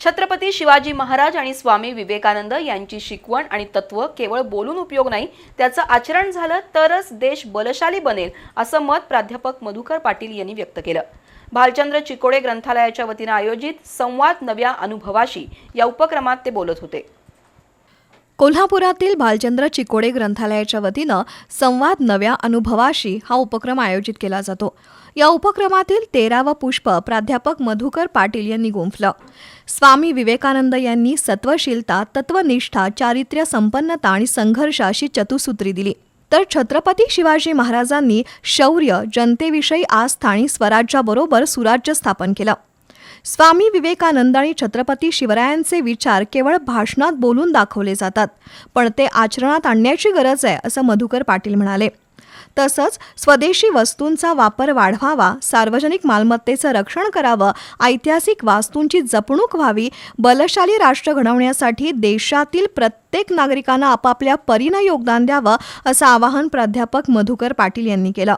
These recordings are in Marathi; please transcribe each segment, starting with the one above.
छत्रपती शिवाजी महाराज आणि स्वामी विवेकानंद यांची शिकवण आणि तत्व केवळ बोलून उपयोग नाही त्याचं आचरण झालं तरच देश बलशाली बनेल असं मत प्राध्यापक मधुकर पाटील यांनी व्यक्त केलं. भालचंद्र चिकोडे ग्रंथालयाच्या वतीनं आयोजित संवाद नव्या अनुभवाशी या उपक्रमात ते बोलत होते. कोल्हापुरातील भालचंद्र चिकोडे ग्रंथालयाच्या वतीनं संवाद नव्या अनुभवाशी हा उपक्रम आयोजित केला जातो. या उपक्रमातील तेरावं पुष्प प्राध्यापक मधुकर पाटील यांनी गुंफलं. स्वामी विवेकानंद यांनी सत्वशीलता तत्वनिष्ठा चारित्र्य संपन्नता आणि संघर्ष अशी चतुसूत्री दिली. तर छत्रपती शिवाजी महाराजांनी शौर्य जनतेविषयी आस्था आणि स्वराज्याबरोबर सुराज्य स्थापन केलं. स्वामी विवेकानंद आणि छत्रपती शिवरायांचे विचार केवळ भाषणात बोलून दाखवले जातात पण ते आचरणात आणण्याची गरज आहे असं मधुकर पाटील म्हणाले. तसंच स्वदेशी वस्तूंचा वापर वाढवावा सार्वजनिक मालमत्तेचं रक्षण करावं ऐतिहासिक वास्तूंची जपणूक व्हावी बलशाली राष्ट्र घडवण्यासाठी देशातील प्रत्येक नागरिकांना आपापल्या परीनं योगदान द्यावं असं आवाहन प्राध्यापक मधुकर पाटील यांनी केलं.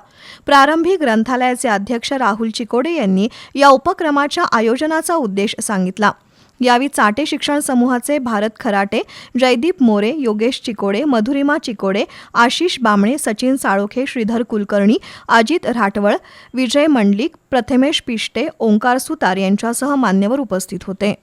प्रारंभी ग्रंथालयाचे अध्यक्ष राहुल चिकोडे यांनी या उपक्रमाच्या आयोजनाचा उद्देश सांगितला. यावेळी चाटे शिक्षण समूहाचे भारत खराटे जयदीप मोरे योगेश चिकोडे मधुरिमा चिकोडे आशिष बामणे सचिन साळोखे श्रीधर कुलकर्णी अजित राठवळ विजय मंडलिक प्रथमेश पिष्टे ओंकार सुतार यांच्यासह मान्यवर उपस्थित होते.